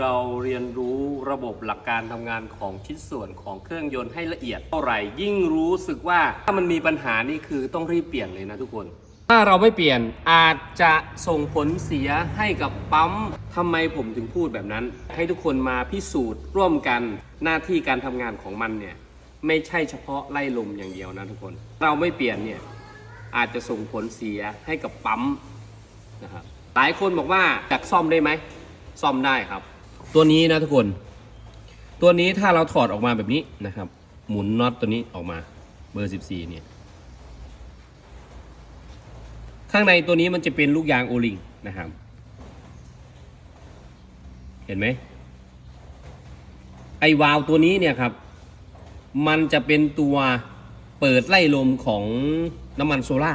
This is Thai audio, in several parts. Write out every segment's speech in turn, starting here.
เราเรียนรู้ระบบหลักการทำงานของชิ้นส่วนของเครื่องยนต์ให้ละเอียดเท่าไหร่ ยิ่งรู้สึกว่าถ้ามันมีปัญหานี่คือต้องรีบเปลี่ยนเลยนะทุกคน ถ้าเราไม่เปลี่ยนอาจจะส่งผลเสียให้กับปั๊มทำไมผมถึงพูดแบบนั้น ให้ทุกคนมาพิสูจน์ร่วมกันหน้าที่การทำงานของมันเนี่ยไม่ใช่เฉพาะไล่ลมอย่างเดียวนะทุกคน เราไม่เปลี่ยนเนี่ยอาจจะส่งผลเสียให้กับปั๊มนะครับหลายคนบอกว่าอยากซ่อมได้ไหมซ่อมได้ครับ ตัวนี้นะทุกคน ตัวนี้ถ้าเราถอดออกมาแบบนี้นะครับ หมุนน็อตตัวนี้ออกมาเบอร์14เนี่ย ข้างในตัวนี้มันจะเป็นลูกยางโอลิงนะครับ เห็นไหมไอวาล์วตัวนี้เนี่ยครับ มันจะเป็นตัวเปิดไล่ลมของน้ำมันโซล่า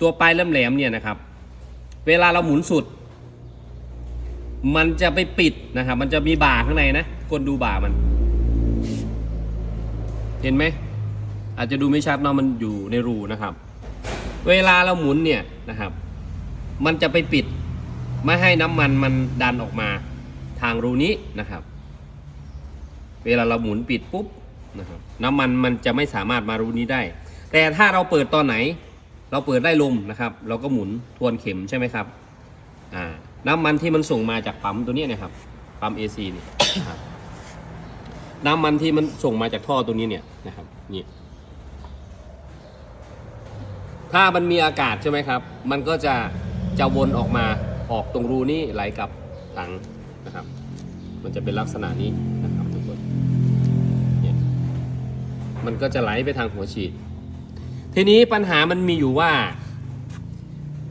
ตัวปลายแหลมๆเนี่ยนะครับ เวลาเราหมุนสุด มันจะไปปิดนะครับ มันจะมีบ่าข้างในนะ คนดูบ่ามัน เห็นไหม อาจจะดูไม่ชัดเนาะ มันอยู่ในรูนะครับ เวลาเราหมุนเนี่ยนะครับ มันจะไปปิด ไม่ให้น้ำมันมันดันออกมา ทางรูนี้นะครับ เวลาเราหมุนปิดปุ๊บนะครับ น้ำมันมันจะไม่สามารถมารูนี้ได้ แต่ถ้าเราเปิดตอนไหน เราเปิดได้ลมนะครับ เราก็หมุนทวนเข็มใช่ไหมครับ น้ำมันที่มันส่งมาจากปั๊มตัวนี้นะครับ ปั๊ม AC นี่นะครับน้ำมันที่มันส่งมาจากท่อตัวนี้เนี่ยนะครับ นี่ ถ้ามันมีอากาศใช่ไหมครับ มันก็จะจะวนออกมาออกตรงรูนี้ไหลกลับถังนะครับ มันจะเป็นลักษณะนี้นะครับทุกคนเนี่ยมันก็จะไหลไปทางหัวฉีด ทีนี้ปัญหามันมีอยู่ว่า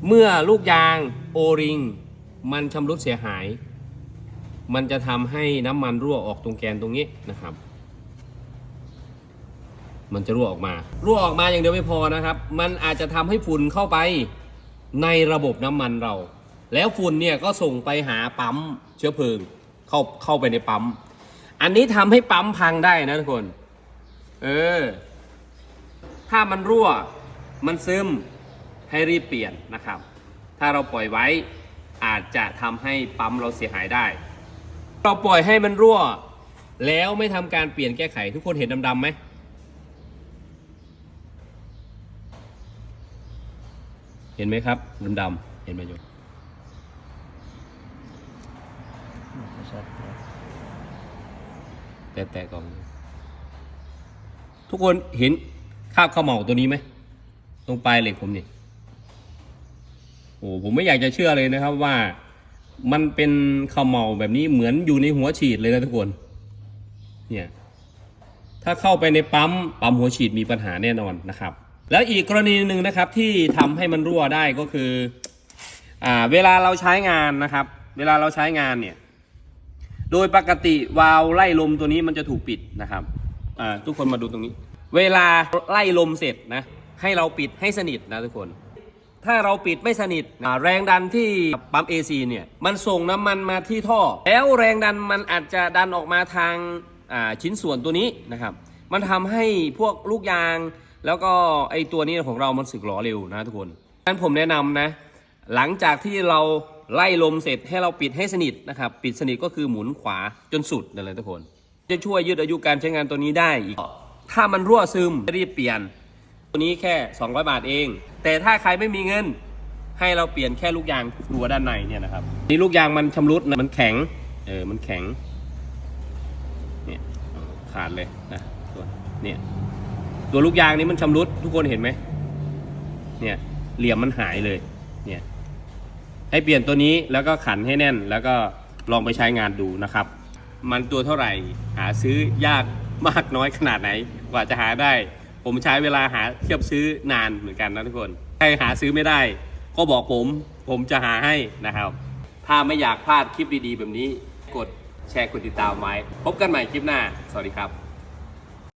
เมื่อลูกยางโอริง มันชำรุดเสียหาย มันจะทำให้น้ำมันรั่วออกตรงแกนตรงนี้นะครับ มันจะรั่วออกมา รั่วออกมาอย่างเดียวไม่พอนะครับ มันอาจจะทำให้ฝุ่นเข้าไปในระบบน้ำมันเรา แล้วฝุ่นเนี่ยก็ส่งไปหาปั๊มเชื้อเพลิงเข้าเข้าไปในปั๊ม อันนี้ทำให้ปั๊มพังได้นะทุกคน เออ ถ้ามันรั่ว มันซึมให้รีบเปลี่ยนนะครับ ถ้าเราปล่อยไว้ อาจจะทำให้ปั๊มเราเสียหายได้ เราปล่อยให้มันรั่ว แล้วไม่ทำการเปลี่ยนแก้ไขทุกคนเห็นดำๆไหมเห็นไหมครับดำๆเห็นไหมโยมชัดครับแต่แต่กล่อง ทุกคนเห็นคาบข้าวเหมาตัวนี้ไหม ตรงปลายเหล็กผมนี่ โอ้ผมไม่อยากจะเชื่อเลยนะครับว่ามันเป็นข้าวเมาแบบนี้เหมือนอยู่ในหัวฉีดเลยนะทุกคน เนี่ย ถ้าเข้าไปในปั๊มปั๊มหัวฉีดมีปัญหาแน่นอนนะครับ แล้วอีกกรณีหนึ่งนะครับที่ทำให้มันรั่วได้ก็คืออ่าเวลาเราใช้งานนะครับ เวลาเราใช้งานเนี่ย โดยปกติวาล์วไล่ลมตัวนี้มันจะถูกปิดนะครับอ่าทุกคนมาดูตรงนี้ เวลาไล่ลมเสร็จนะ ให้เราปิดให้สนิทนะทุกคน ถ้าเราปิดไม่สนิทแรงดันที่ปั๊ม AC เนี่ยมันส่งน้ำมันมาที่ท่อ แล้วแรงดันมันอาจจะดันออกมาทางชิ้นส่วนตัวนี้นะครับ มันทำให้พวกลูกยาง แล้วก็ไอตัวนี้ของเรามันสึกหรอเร็วนะทุกคนดังนั้นผมแนะนำนะ หลังจากที่เราไล่ลมเสร็จให้เราปิดให้สนิทนะครับ ปิดสนิทก็คือหมุนขวาจนสุดนั่นแหละทุกคน จะช่วยยืดอายุการใช้งานตัวนี้ได้อีก ถ้ามันรั่วซึมรีบเปลี่ยน ตัวนี้แค่ 200 บาทเอง แต่ถ้าใครไม่มีเงิน ให้เราเปลี่ยนแค่ลูกยางตัวด้านในเนี่ยนะครับนี่ลูกยางมันชำรุดนะมันแข็ง เออ มันแข็ง เนี่ยขาดเลยนะตัวเนี่ย ตัวลูกยางนี้มันชำรุดทุกคนเห็นไหม เนี่ย เหลี่ยมมันหายเลย เนี่ย ให้เปลี่ยนตัวนี้แล้วก็ขันให้แน่น แล้วก็ลองไปใช้งานดูนะครับ มันตัวเท่าไหร่ หาซื้อยากมากน้อยขนาดไหน กว่าจะหาได้ ผมใช้เวลาหาเทียบซื้อนานเหมือนกันนะทุกคน ใครหาซื้อไม่ได้ ก็บอกผม ผมจะหาให้นะครับ ถ้าไม่อยากพลาดคลิปดีๆ แบบนี้ กดแชร์กดติดตามไว้ พบกันใหม่คลิปหน้า สวัสดีครับ